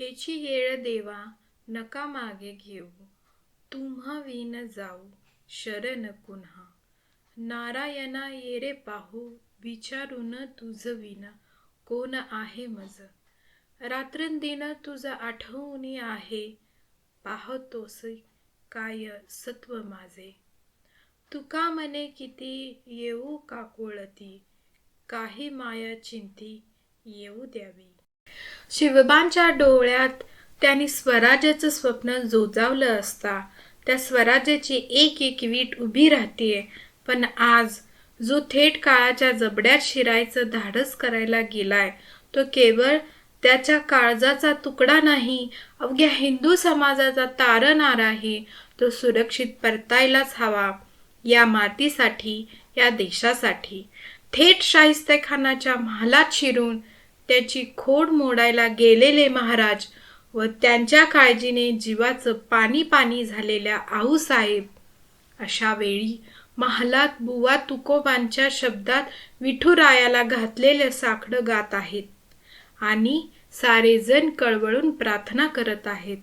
हेची येळ देवा नका मागे घेऊ. तुम्हा विन जाऊ शरण पुन्हा नारायणा येरे पाहू विचारून तुझ विन कोण आहे मज. रात्रंदिन तुझ आठवणी आहे पाहतोस काय सत्व माझे. तुका मने किती येऊ का कोळती काही माया चिंती येऊ द्यावी. शिवबांच्या डोळ्यात त्यांनी स्वराज्याचं स्वप्न जोजावलं असता. त्या स्वराज्याची एक एक वीट उभी राहतीये. पण आज जो थेट काळाच्या जबड्यात शिरायचं धाडस करायला गेलाय तो केवळ त्याच्या काळजाचा तुकडा नाही अवघ्या हिंदू समाजाचा तारणार आहे. तो सुरक्षित परतायलाच हवा या मातीसाठी या देशासाठी. थेट शाहिस्तेखानाच्या महालात शिरून त्याची खोड मोडायला गेलेले महाराज व त्यांच्या काळजीने जीवाचं पाणी पाणी झालेल्या आऊसाहेब अशा वेळी महालात बुवा तुकोबांच्या शब्दात विठुरायाला घातलेले साखडं गात आहेत आणि सारेजण कळवळून प्रार्थना करत आहेत.